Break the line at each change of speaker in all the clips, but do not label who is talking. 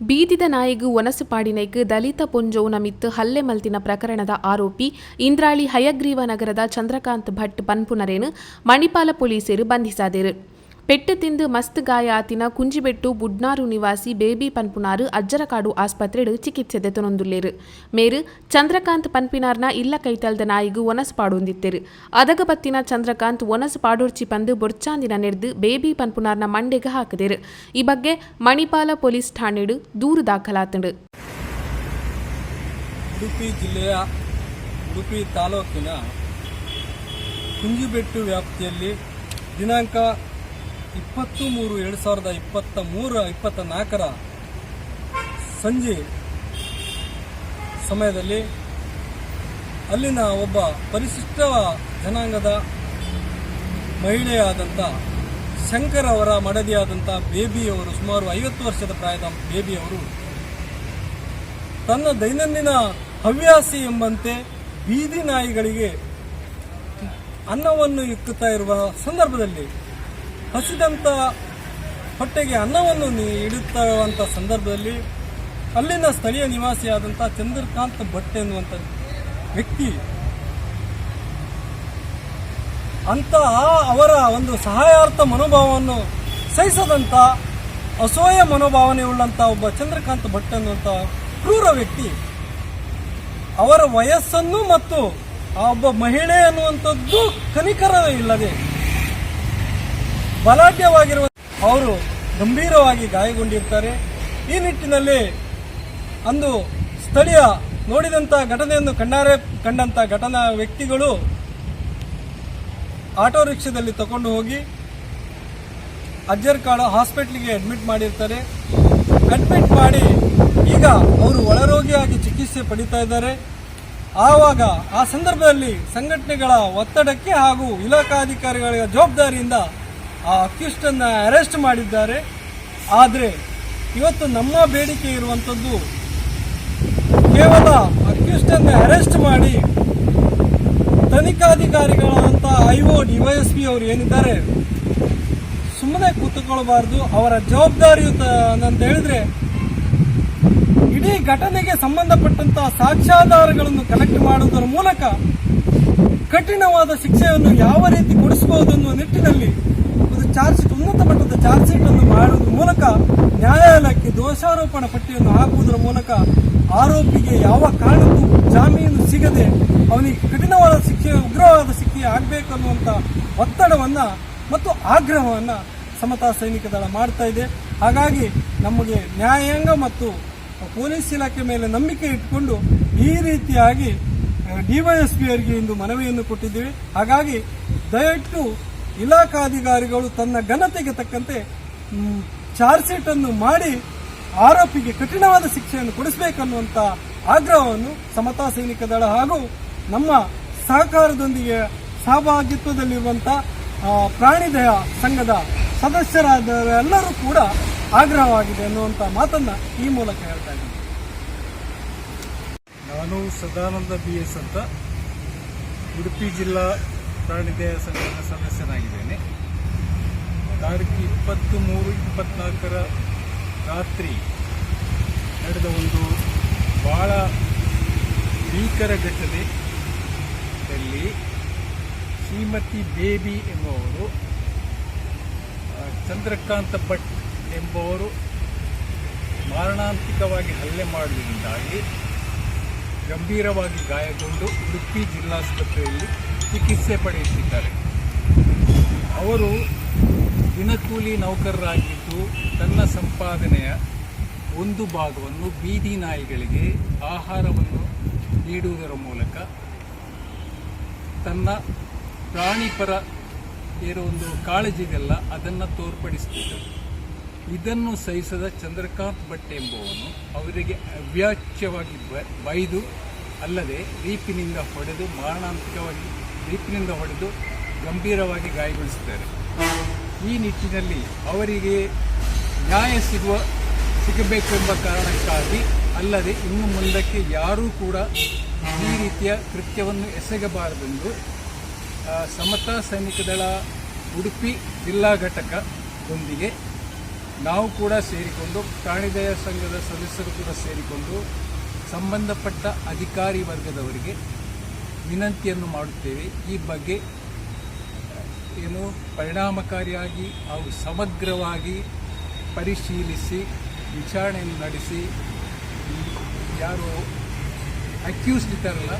ಬೀದಿದ ನಾಯಿಗು ನಾಯಿಗೂ ಒನಸುಪಾಡಿನೈಕ್ ದಲಿತ ಪೊಂಜೋವು ನಮಿತ್ ಹಲ್ಲೆ ಮಲ್ತಿನ ಪ್ರಕರಣದ ಆರೋಪಿ ಇಂದ್ರಾಳಿ ಹಯಗ್ರೀವ ನಗರದ ಚಂದ್ರಕಾಂತ್ ಭಟ್ ಪನ್ಪುನರೇನು, ಮಣಿಪಾಲ ಪೊಲೀಸರು ಬಂಧಿಸಾದೆರು. ಪೆಟ್ಟು ತಿಂದು ಮಸ್ತ್ ಗಾಯ ಆತಿನ ಕುಂಜಿಬೆಟ್ಟು ಬುಡ್ನಾರು ನಿವಾಸಿ ಬೇಬಿ ಪನ್ಪುನಾರು ಅಜ್ಜರಕಾಡು ಆಸ್ಪತ್ರೆಡು ಚಿಕಿತ್ಸೆ ದೆತನೊಂದುಲ್ಲೇರು ಮೇರು, ಚಂದ್ರಕಾಂತ್ ಪನ್ಪಿನಾರ್ನ ಇಲ್ಲ ಕೈತಲ್ದ ನಾಯಿಗೂ ಒನಸು ಪಾಡೊಂದಿತ್ತೆರು. ಅದಗ ಬತ್ತಿನ ಚಂದ್ರಕಾಂತ್ ಒನಸು ಪಾಡೋರ್ಚಿ ಪಂದು ಬೊರ್ಚಾಂದಿನ ನೆಡ್ದು ಬೇಬಿ ಪನ್ಪುನಾರ್ನ ಮಂಡೆಗೆ ಹಾಕಿದೆರು. ಈ ಬಗ್ಗೆ ಮಣಿಪಾಲ ಪೊಲೀಸ್ ಠಾಣೆಡು ದೂರು ದಾಖಲಾತಂಡು.
ಉಡುಪಿ ಜಿಲ್ಲೆಯ ಉಡುಪಿ ತಾಲೂಕಿನ ಕುಂಜಿಬೆಟ್ಟು ವ್ಯಾಪ್ತಿಯಲ್ಲಿ ದಿನಾಂಕ ಇಪ್ಪತ್ತು ಮೂರು ಎರಡು ಸಾವಿರದ ಇಪ್ಪತ್ತ ಮೂರ ಇಪ್ಪತ್ತ ನಾಲ್ಕರ ಸಂಜೆ ಸಮಯದಲ್ಲಿ ಅಲ್ಲಿನ ಒಬ್ಬ ಪರಿಶಿಷ್ಟ ಜನಾಂಗದ ಮಹಿಳೆಯಾದಂಥ ಶಂಕರ್ ಅವರ ಮಡದಿಯಾದಂಥ ಬೇಬಿಯವರು, ಸುಮಾರು ಐವತ್ತು ವರ್ಷದ ಪ್ರಾಯದ ಬೇಬಿಯವರು ತನ್ನ ದೈನಂದಿನ ಹವ್ಯಾಸಿ ಎಂಬಂತೆ ಬೀದಿ ನಾಯಿಗಳಿಗೆ ಅನ್ನವನ್ನು ಇಕ್ಕುತ್ತಾ ಇರುವ ಸಂದರ್ಭದಲ್ಲಿ ಹಸಿದಂತ ಹೊಟ್ಟೆಗೆ ಅನ್ನವನ್ನು ನೀಡುತ್ತಿರುವಂಥ ಸಂದರ್ಭದಲ್ಲಿ ಅಲ್ಲಿನ ಸ್ಥಳೀಯ ನಿವಾಸಿಯಾದಂಥ ಚಂದ್ರಕಾಂತ್ ಭಟ್ ಎನ್ನುವಂಥ ವ್ಯಕ್ತಿ ಅಂತ ಅವರ ಒಂದು ಸಹಾಯಾರ್ಥ ಮನೋಭಾವವನ್ನು ಸಹಿಸದಂಥ ಅಸೂಯ ಮನೋಭಾವನೆ ಉಳ್ಳಂಥ ಒಬ್ಬ ಚಂದ್ರಕಾಂತ್ ಭಟ್ ಅನ್ನುವಂಥ ಕ್ರೂರ ವ್ಯಕ್ತಿ. ಅವರ ವಯಸ್ಸನ್ನು ಮತ್ತು ಆ ಒಬ್ಬ ಮಹಿಳೆ ಅನ್ನುವಂಥದ್ದು ಕನಿಕರವೇ ಇಲ್ಲದೆ ಬಲಾಢ್ಯವಾಗಿರುವ ಅವರು ಗಂಭೀರವಾಗಿ ಗಾಯಗೊಂಡಿರ್ತಾರೆ. ಈ ನಿಟ್ಟಿನಲ್ಲಿ ಅಂದು ಸ್ಥಳೀಯ ನೋಡಿದಂಥ ಘಟನೆಯನ್ನು ಕಣ್ಣಾರೆ ಕಂಡಂಥ ಘಟನಾ ವ್ಯಕ್ತಿಗಳು ಆಟೋ ರಿಕ್ಷಾದಲ್ಲಿ ತಗೊಂಡು ಹೋಗಿ ಅಜ್ಜರ್ಕಾಡ ಹಾಸ್ಪಿಟ್ಲಿಗೆ ಅಡ್ಮಿಟ್ ಮಾಡಿರ್ತಾರೆ. ಅಡ್ಮಿಟ್ ಮಾಡಿ ಈಗ ಅವರು ಒಳರೋಗಿಯಾಗಿ ಚಿಕಿತ್ಸೆ ಪಡಿತಾ ಇದ್ದಾರೆ. ಆವಾಗ ಆ ಸಂದರ್ಭದಲ್ಲಿ ಸಂಘಟನೆಗಳ ಒತ್ತಡಕ್ಕೆ ಹಾಗೂ ಇಲಾಖಾಧಿಕಾರಿಗಳ ಜವಾಬ್ದಾರಿಯಿಂದ ಆ ಅಕ್ಯೂಸ್ಟನ್ನ ಅರೆಸ್ಟ್ ಮಾಡಿದ್ದಾರೆ. ಆದರೆ ಇವತ್ತು ನಮ್ಮ ಬೇಡಿಕೆ ಇರುವಂಥದ್ದು ಕೇವಲ ಅಕ್ಯೂಸ್ಟನ್ನ ಅರೆಸ್ಟ್ ಮಾಡಿ ತನಿಖಾಧಿಕಾರಿಗಳಾದಂಥ ಐ ಒ ಪಿ ಅವರು ಏನಿದ್ದಾರೆ ಸುಮ್ಮನೆ ಕೂತುಕೊಳ್ಬಾರ್ದು ಅವರ ಜವಾಬ್ದಾರಿಯುತ ಅಂತ ಹೇಳಿದ್ರೆ ಇಡೀ ಘಟನೆಗೆ ಸಂಬಂಧಪಟ್ಟಂತಹ ಸಾಕ್ಷ್ಯಾಧಾರಗಳನ್ನು ಕಲೆಕ್ಟ್ ಮಾಡುವುದರ ಮೂಲಕ ಕಠಿಣವಾದ ಶಿಕ್ಷೆಯನ್ನು ಯಾವ ರೀತಿ ಕೊಡಿಸಬಹುದು ಅನ್ನುವ ನಿಟ್ಟಿನಲ್ಲಿ ಚಾರ್ಜ್ ಶೀಟ್, ಉನ್ನತ ಮಟ್ಟದ ಚಾರ್ಜ್ ಅನ್ನು ಮಾಡುವ ಮೂಲಕ ನ್ಯಾಯಾಲಯಕ್ಕೆ ದೋಷಾರೋಪಣ ಪಟ್ಟಿಯನ್ನು ಹಾಕುವುದರ ಮೂಲಕ ಆರೋಪಿಗೆ ಯಾವ ಕಾರಣಕ್ಕೂ ಜಾಮೀನು ಸಿಗದೆ ಅವನಿಗೆ ಕಠಿಣವಾದ ಶಿಕ್ಷೆ, ಉಗ್ರವಾದ ಶಿಕ್ಷೆ ಆಗಬೇಕು ಅನ್ನುವಂಥ ಒತ್ತಡವನ್ನು ಮತ್ತು ಆಗ್ರಹವನ್ನು ಸಮತಾ ಸೈನಿಕ ದಳ ಮಾಡ್ತಾ ಇದೆ. ಹಾಗಾಗಿ ನಮಗೆ ನ್ಯಾಯಾಂಗ ಮತ್ತು ಪೊಲೀಸ್ ಇಲಾಖೆ ಮೇಲೆ ನಂಬಿಕೆ ಇಟ್ಟುಕೊಂಡು ಈ ರೀತಿಯಾಗಿ ಡಿವೈಎಸ್ಪಿ ಅವರಿಗೆ ಇಂದು ಮನವಿಯನ್ನು ಕೊಟ್ಟಿದ್ದೀವಿ. ಹಾಗಾಗಿ ದಯವಿಟ್ಟು ಇಲಾಖಾಧಿಕಾರಿಗಳು ತನ್ನ ಘನತೆಗೆ ತಕ್ಕಂತೆ ಚಾರ್ಜ್ ಶೀಟ್ ಅನ್ನು ಮಾಡಿ ಆರೋಪಿಗೆ ಕಠಿಣವಾದ ಶಿಕ್ಷೆಯನ್ನು ಕೊಡಿಸಬೇಕನ್ನುವಂತ ಆಗ್ರಹವನ್ನು ಸಮತಾ ಸೈನಿಕ ದಳ ಹಾಗೂ ನಮ್ಮ ಸಹಕಾರದೊಂದಿಗೆ ಸಹಭಾಗಿತ್ವದಲ್ಲಿರುವಂತ ಪ್ರಾಣಿ ದಯ ಸಂಘದ ಸದಸ್ಯರಾದ ಎಲ್ಲರೂ ಕೂಡ ಆಗ್ರಹವಾಗಿದೆ ಅನ್ನುವಂತ ಮಾತನ್ನ ಈ ಮೂಲಕ ಹೇಳ್ತಾ ಇದ್ದೀನಿ.
ನಾನು ಸದಾನಂದ ಬಿ ಎಸ್ ಅಂತ. ಉಡುಪಿ ಜಿಲ್ಲಾ ಪ್ರಾಣಿದಯ ಸಂಘದ ಸದಸ್ಯನಾಗಿದ್ದೇನೆ. ತಾರೀಕು ಇಪ್ಪತ್ತು ಮೂರು ಇಪ್ಪತ್ನಾಲ್ಕರ ರಾತ್ರಿ ನಡೆದ ಒಂದು ಭಾಳ ಭೀಕರ ಘಟನೆಯಲ್ಲಿ ಶ್ರೀಮತಿ ಬೇಬಿ ಎಂಬುವರು ಚಂದ್ರಕಾಂತ ಭಟ್ ಎಂಬುವರು ಮಾರಣಾಂತಿಕವಾಗಿ ಹಲ್ಲೆ ಮಾಡುವುದರಿಂದಾಗಿ ಗಂಭೀರವಾಗಿ ಗಾಯಗೊಂಡು ಉಡುಪಿ ಜಿಲ್ಲಾಸ್ಪತ್ರೆಯಲ್ಲಿ ಚಿಕಿತ್ಸೆ ಪಡೆಯುತ್ತಿದ್ದಾರೆ. ಅವರು ದಿನಕೂಲಿ ನೌಕರರಾಗಿದ್ದು ತನ್ನ ಸಂಪಾದನೆಯ ಒಂದು ಭಾಗವನ್ನು ಬೀದಿ ನಾಯಿಗಳಿಗೆ ಆಹಾರವನ್ನು ನೀಡುವುದರ ಮೂಲಕ ತನ್ನ ಪ್ರಾಣಿಪರ ಏನೋ ಒಂದು ಕಾಳಜಿಗೆಲ್ಲ ಅದನ್ನು ತೋರ್ಪಡಿಸುತ್ತಿದ್ದರು ಇದನ್ನು ಸಹಿಸದ ಚಂದ್ರಕಾಂತ್ ಭಟ್ ಎಂಬುವನು ಅವರಿಗೆ ಅವ್ಯಾಚ್ಯವಾಗಿ ಬೈದು ಅಲ್ಲದೆ ರೀಪಿನಿಂದ ಹೊಡೆದು ಮಾರಣಾಂತಿಕವಾಗಿ ರೀಪಿನಿಂದ ಹೊಡೆದು ಗಂಭೀರವಾಗಿ ಗಾಯಗೊಳಿಸಿದ್ದಾರೆ ಈ ನಿಟ್ಟಿನಲ್ಲಿ ಅವರಿಗೆ ನ್ಯಾಯ ಸಿಗುವ ಸಿಗಬೇಕೆಂಬ ಕಾರಣಕ್ಕಾಗಿ ಅಲ್ಲದೆ ಇನ್ನು ಮುಂದಕ್ಕೆ ಯಾರೂ ಕೂಡ ಈ ರೀತಿಯ ಕೃತ್ಯವನ್ನು ಎಸಗಬಾರದೆಂದು ಸಮತಾ ಸೈನಿಕ ದಳ ಉಡುಪಿ ಜಿಲ್ಲಾ ಘಟಕದೊಂದಿಗೆ ನಾವು ಕೂಡ ಸೇರಿಕೊಂಡು ಪ್ರಾಣಿದಯ ಸಂಘದ ಸದಸ್ಯರು ಕೂಡ ಸೇರಿಕೊಂಡು ಸಂಬಂಧಪಟ್ಟ ಅಧಿಕಾರಿ ವರ್ಗದವರಿಗೆ ವಿನಂತಿಯನ್ನು ಮಾಡುತ್ತೇವೆ. ಈ ಬಗ್ಗೆ ಏನು ಪರಿಣಾಮಕಾರಿಯಾಗಿ ಹಾಗೂ ಸಮಗ್ರವಾಗಿ ಪರಿಶೀಲಿಸಿ, ವಿಚಾರಣೆಯನ್ನು ನಡೆಸಿ, ಯಾರು ಅಕ್ಯೂಸ್ಡ್ ಇದ್ದಾರಲ್ಲ,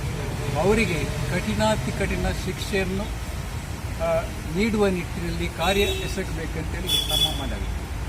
ಅವರಿಗೆ ಕಠಿಣಾತಿ ಕಠಿಣ ಶಿಕ್ಷೆಯನ್ನು ನೀಡುವ ನಿಟ್ಟಿನಲ್ಲಿ ಕಾರ್ಯ ಎಸಗಬೇಕಂತೇಳಿ ನಮ್ಮ ಮನವಿ.